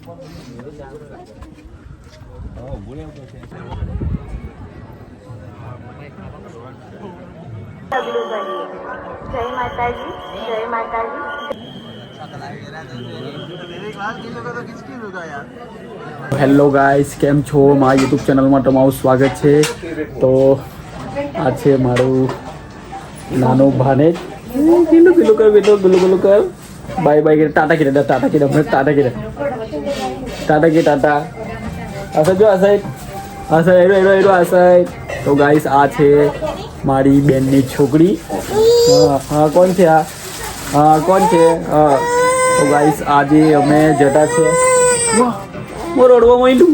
જય hello guys, કેમ છો? મારા યુટ્યુબ ચેનલમાં તમારું સ્વાગત છે. તો આ છે મારું નાનું ભાનેજ ગીલું ગીલું કર બેટો ગીલું ગીલું કર. બાય કે ટાટા કીધા ટાટા કીધા હમણાં ટાટા કીધા. ટાટા કે ટાટા. અસર જો આ સાઈડ એરો એરો એરો આ તો ગાઈસ આ છે મારી બેનની છોકરી. હા કોણ છે આ? હા, કોણ છે? હા. તો ગાઈસ આજે અમે જતા છે. હું રડવા માંડું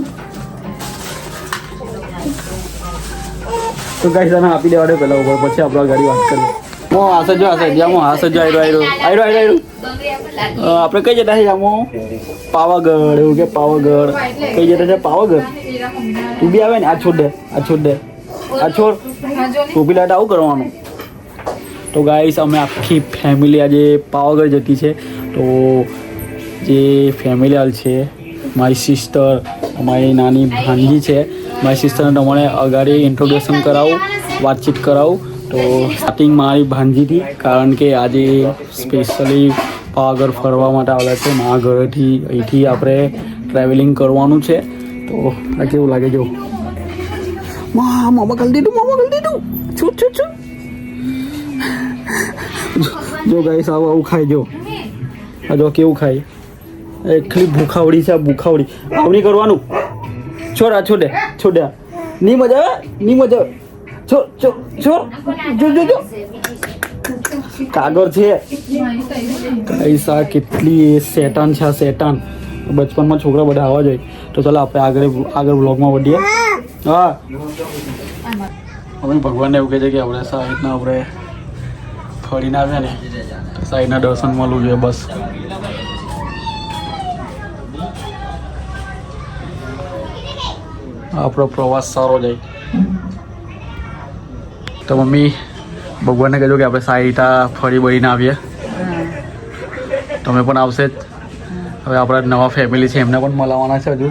તો ગાઈસ આને આપી દેવાડે પહેલા ઉપર પછી આપણે ગાડી વાત કરીએ. મો હાસે જો હાસે જામો હાસે જો, આયરો આયરો. આયરો આયરો આપણે કઈ જતા જામો? પાવાગઢ, એવું કે પાવાગઢ. કઈ જતા છે પાવાગઢ? તું બી આવે ને, આ છોડ દે, આ છોડ દે. આવું કરવાનું. તો ગાઈસ અમે આખી ફેમિલી આજે પાવાગઢ જતી છે. તો જે ફેમિલી હાલ છે મારી સિસ્ટર અમારી નાની ભાંજી છે. મારી સિસ્ટરને તમારે અગાડી ઇન્ટ્રોડક્શન કરાવું, વાતચીત કરાવું. તો સ્ટાર્ટિંગ મારી ભાંજીથી કારણ કે આજે સ્પેશિયલી પાવાગઢ ફરવા માટે આવેલા છે. મારા ઘરેથી અહીંથી આપણે ટ્રાવેલિંગ કરવાનું છે. તો આ કેવું લાગે જો? મા, મામા કરી દીધું, મામા કરી દીધું. છૂટ છૂટ છૂટ. જો ગાઈસ આવું આવું ખાય જો. આ જો કેવું ખાય. એટલી ભૂખાવડી છે, આ ભૂખાવડી. આવડી કરવાનું. છોડા છોડે છોડ્યા. ની મજા આવે ની મજા. છોડ છોડ છોડ જો જો જો. કાગળ છે. કૈસા કેટલી એ શેટાન છે, આ શેતાન. બચપનમાં છોકરા બધા આવવા જોઈએ તો ચાલો આપણે આગળ આગળ બ્લોગમાં વધીએ. હા. અમે ભગવાનને એવું કહે છે કે આપણે સાઈડના આપણે ફરીને આવ્યા ને સાઈડના દર્શન મળવું જોઈએ બસ. આપણો પ્રવાસ સારો જાય. તો મમ્મી ભગવાનને કહેજો કે આપણે સાઈટા ફરી બળીને આવીએ. તમે પણ આવશે જ. હવે આપણા નવા ફેમિલી છે એમને પણ મળવાના છે હજુ.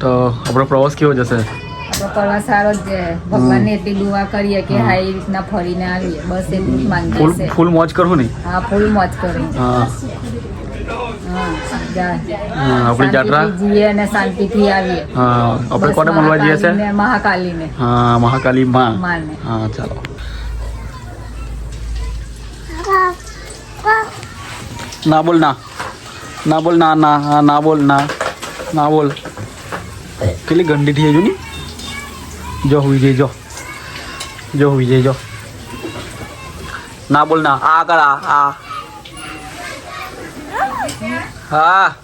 તો આપણો પ્રવાસ કેવો જશે? પ્રવાસ સારો જ છે. ભગવાનને એટલી દુઆ કરીએ કે હા એ રીતના ફરીને આવીએ. બસ એટલું જ માંગીએ ફૂલ મોજ કરું ને? હા ફૂલ મોજ કરી. હા, આપણી જાત્રા? જઈએ અને શાંતિથી આવીએ. હા આપણે કોને મળવા જઈએ છે? મહાકાલીને- હા મહાકાલી માં. હા ચાલો. ના બોલ ના. ના બોલ ના ના હા ના બોલ ના. ના બોલ. કેટલી ગંદી થઈ હજુ ની જો જઈ જો. જો જઈ જો. ના બોલ ના. આ કર આ આ. હા.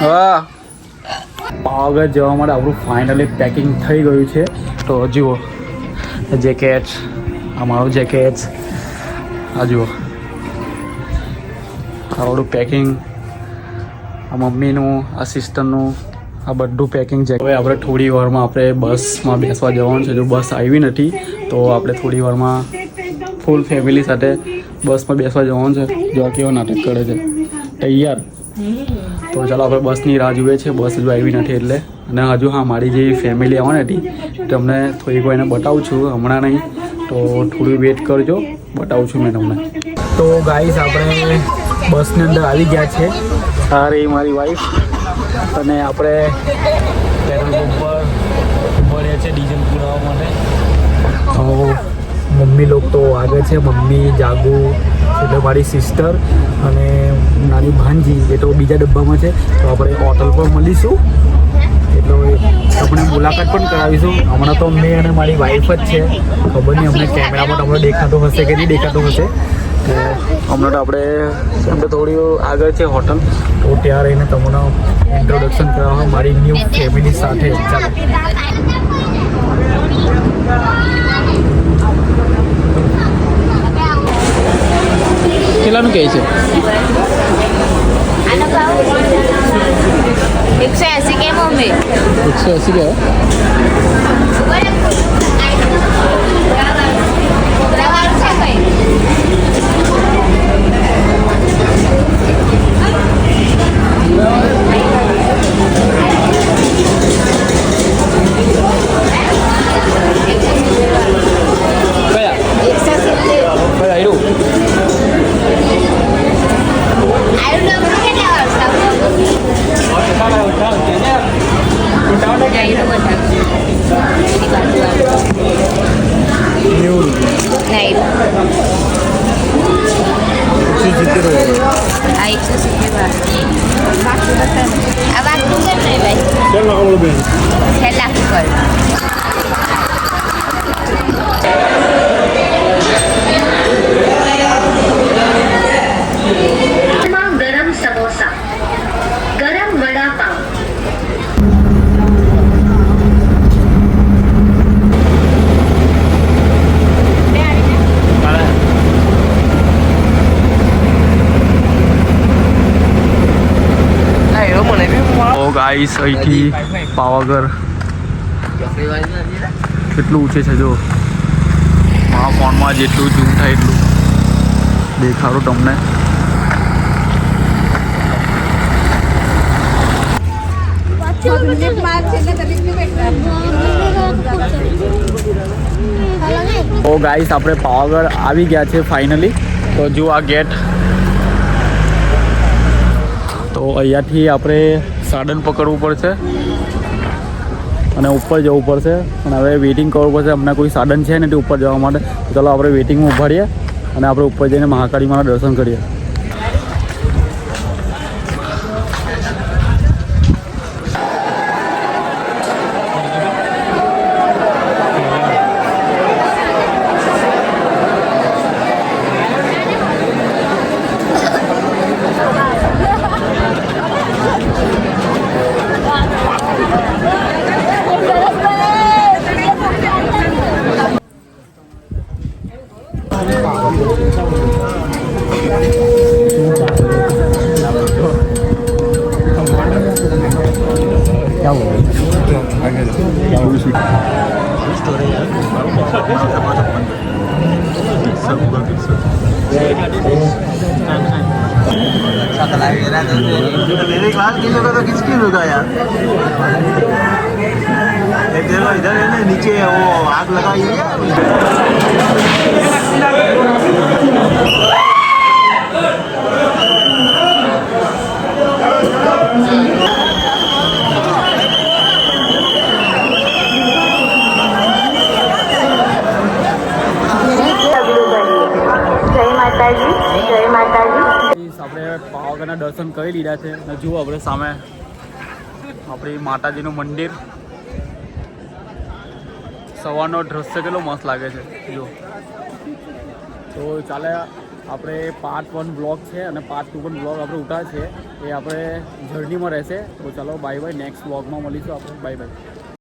હા. પાવાગઢ જવા માટે આપણું ફાઇનલી પેકિંગ થઈ ગયું છે. તો જુઓ જેકેટ આ મારું જેકેટ આ જુઓ. આવડું પેકિંગ આ મમ્મીનું, આ સિસ્ટરનું આ બધું પેકિંગ છે હવે આપણે થોડી વારમાં આપણે બસમાં બેસવા જવાનું છે. જો બસ આવી નથી, તો આપણે થોડી વારમાં ફૂલ ફેમિલી સાથે બસમાં બેસવા જવાનું છે. જો કેવો નાટક કરે છે. તૈયાર. તો ચાલો આપણે બસની રાહ જોઈએ છે. બસ હજુ આવી નથી એટલે. અને હજુ હા, મારી જે ફેમિલી આવવાની હતી તમને થોડીક એને બતાવું છું. હમણાં નહીં. તો થોડું વેટ કરજો. બતાવું છું મેં તમને. તો ગાઈસ આપણે બસની અંદર આવી ગયા છે. આ રહી મારી વાઈફ અને આપણે પેટ્રોલ પંપ પર ભર્યા છે ડીઝલ પુરાવા માટે. તો મમ્મી લોકો તો આગળ છે. મમ્મી, જાગુ, એટલે મારી સિસ્ટર અને નાની ભાનજી, એ તો બીજા ડબ્બામાં છે. તો આપણે હોટલ પર મળીશું. એટલે આપણે મુલાકાત પણ કરાવીશું. હમણાં તો મેં અને મારી વાઈફ જ છે. ખબર નહીં અમને કેમેરામાં તમને દેખાતો હશે કે નહીં દેખાતો હશે. તો હમણાં તો આપણે એમ તો થોડી આગળ છે હોટલ તો ત્યાં રહીને તમને ઇન્ટ્રોડક્શન કરાવવા મારી ન્યૂ ફેમિલી સાથે. ચાલો. કેટલાનું કહે છે એકસો એસી કેમ મમ્મી એકસો એંસી કહેવાય આ વાગતું કેમ નહીં ભાઈ છેલ્લા કરમાં ગરમ સમોસા ગાઈસ અહીંથી પાવાગઢ. કેટલું ઊંચે છે જો. મારા ફોનમાં જેટલું ઝૂમ થાય એટલું દેખાડું તમને. ઓ ગાઈસ આપણે પાવાગઢ આવી ગયા છે ફાઇનલી તો જો આ ગેટ તો અહીંયાથી આપણે સાધન પકડવું પડશે. અને ઉપર જવું પડશે. અને હવે વેઇટિંગ કરવું પડશે. અમને કોઈ સાધન છે ને તે ઉપર જવા માટે. ચાલો આપણે વેઇટિંગમાં ઊભા રહીએ. અને આપણે ઉપર જઈને મહાકાળી માના દર્શન કરીએ. मेरे क्लास किलो का तो किस किलो का यार एक देखो इधर है ना नीचे वो आग लगाई हुई है કરી લીધા છે. અને જુઓ આપણે સામે. આપણી માતાજીનું મંદિર. સવારનો દ્રશ્ય કેટલો મસ્ત લાગે છે. જો તો ચાલે, આપણે પાર્ટ વન બ્લોગ છે અને પાર્ટ ટુ પણ બ્લોગ આપણે ઉઠા છે. એ આપણે જર્નીમાં રહેશે. તો ચાલો બાય બાય નેક્સ્ટ બ્લોગમાં મળીશું આપણે. Bye bye